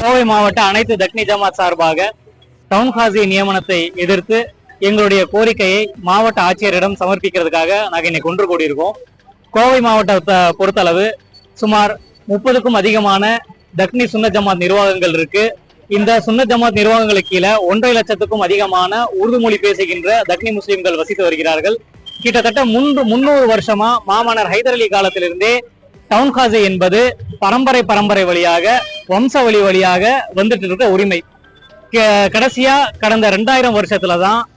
கோவை மாவட்ட அனைத்து தக்னி ஜமாத் சார்பாக டவுன் ஹாசி நியமனத்தை எதிர்த்து எங்களுடைய கோரிக்கையை மாவட்ட ஆட்சியரிடம் சமர்ப்பிக்கிறதுக்காக நாங்கள் இன்னைக்கு ஒன்று கூடியிருக்கோம். கோவை மாவட்டத்தை பொறுத்தளவு சுமார் முப்பதுக்கும் அதிகமான தக்னி சுன்ன ஜமாத் நிர்வாகங்கள் இருக்கு. இந்த சுன்ன ஜமாத் நிர்வாகங்களுக்கு கீழே ஒன்றரை லட்சத்துக்கும் அதிகமான உருது மொழி பேசுகின்ற தக்னி முஸ்லிம்கள் வசித்து வருகிறார்கள். கிட்டத்தட்ட முன்று முன்னூறு வருஷமா மாமன்னர் ஹைதர் அலி காலத்திலிருந்தே டவுன் ஹாசி என்பது பரம்பரை பரம்பரை வழியாக வம்ச வழி வழியாக வந்துட்டு இருக்க உரிமை. க- கடைசியா கடந்த ரெண்டாயிரம் வருஷத்துல தான்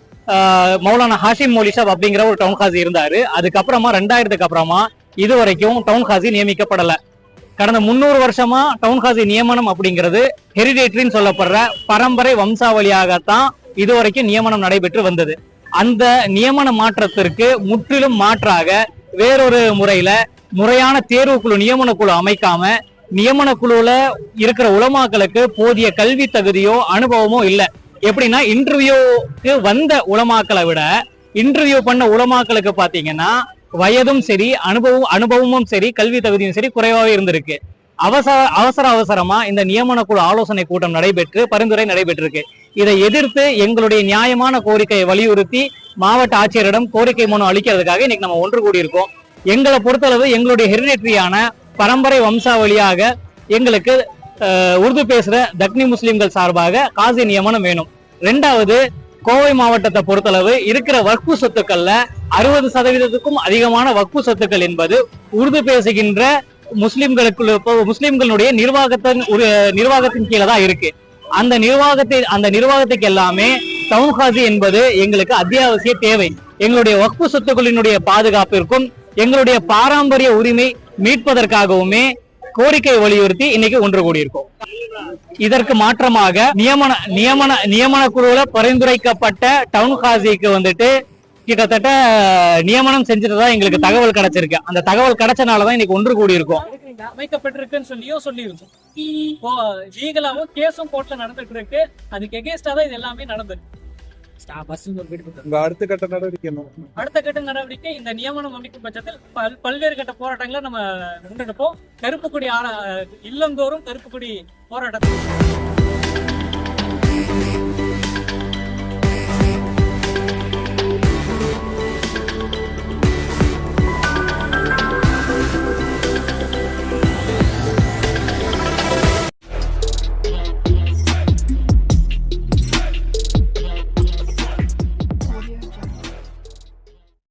மௌலானா ஹாஷிம் மோலிஷப் அப்படிங்கிற ஒரு டவுன் ஹாசி இருந்தாரு. அதுக்கப்புறமா ரெண்டாயிரத்துக்கு அப்புறமா இது வரைக்கும் டவுன் ஹாசி நியமிக்கப்படல. கடந்த முன்னூறு வருஷமா டவுன் ஹாசி நியமனம் அப்படிங்கிறது ஹெரிடேட்ரின்னு சொல்லப்படுற பரம்பரை வம்சாவளியாகத்தான் இதுவரைக்கும் நியமனம் நடைபெற்று வந்தது. அந்த நியமன மாற்றத்திற்கு முற்றிலும் மாற்றாக வேறொரு முறையில முறையான தேர்வு குழு நியமன குழு அமைக்காம நியமன குழுல இருக்கிற உலமாக்களுக்கு போதிய கல்வி தகுதியோ அனுபவமோ இல்ல. எப்படின்னா இன்டர்வியூக்கு வந்த உலமாக்களை விட இன்டர்வியூ பண்ண உலமாக்களுக்கு பாத்தீங்கன்னா வயதும் சரி அனுபவம் அனுபவமும் சரி கல்வி தகுதியும் சரி குறைவாகவே இருந்திருக்கு. அவசர அவசர அவசரமா இந்த நியமன குழு ஆலோசனை கூட்டம் நடைபெற்று பரிந்துரை நடைபெற்றிருக்கு. இதை எதிர்த்து எங்களுடைய நியாயமான கோரிக்கையை வலியுறுத்தி மாவட்ட ஆட்சியரிடம் கோரிக்கை மனு அளிக்கிறதுக்காக இன்னைக்கு நம்ம ஒன்று கூடியிருக்கோம். எங்களை பொறுத்தளவு எங்களுடைய ஹெரிடேட்டரியான பரம்பரை வம்சாவளியாக எங்களுக்கு உருது பேசுற தக்னி முஸ்லிம்கள் சார்பாக காசி நியமனம் வேணும். ரெண்டாவது கோவை மாவட்டத்தை பொறுத்தளவு இருக்கிற வக்பு சொத்துக்கள்ல அறுபது சதவீதத்துக்கும் அதிகமான வக்பு சொத்துக்கள் என்பது உருது பேசுகின்ற முஸ்லிம்களுக்கு முஸ்லிம்களுடைய நிர்வாகத்தின் ஒரு நிர்வாகத்தின் கீழே தான் இருக்கு. அந்த நிர்வாகத்தை அந்த நிர்வாகத்துக்கு எல்லாமே டவுன் காசி என்பது எங்களுக்கு அத்தியாவசிய தேவை. எங்களுடைய வக்பு சொத்துக்களினுடைய பாதுகாப்பிற்கும் எங்களுடைய பாரம்பரிய உரிமை மீட்பதற்காகவுமே கோரிக்கை வலியுறுத்தி இன்னைக்கு ஒன்று கூடியிருக்கோம். இதற்கு மாற்றமாக நியமன நியமன நியமன குழுல பரிந்துரைக்கப்பட்ட டவுன் ஹாசிக்கு வந்துட்டு கிட்டத்தட்ட நியமனம் செஞ்சுட்டதா எங்களுக்கு தகவல் கிடைச்சிருக்கு. அந்த தகவல் கிடைச்சனாலதான் இன்னைக்கு ஒன்று கூடியிருக்கோம். அமைக்கப்பட்டிருக்குன்னு சொல்லியும் சொல்லியிருக்கோம் லீகலாவும் கேஸும் கோர்ட்ல நடந்துட்டு இருக்கு. அதுக்கு எகேன்ஸ்டா தான் இது எல்லாமே நடந்திருக்கு. அடுத்த கட்ட நடவடிக்கை அடுத்த கட்ட நடவடிக்கை இந்த நியமனம் அமைக்கும் பட்சத்தில் பல் பல்வேறு கட்ட போராட்டங்களை நம்ம முன்னெடுப்போம். கருப்புக்குடி இல்லந்தோறும் கருப்புக்குடி போராட்டத்தை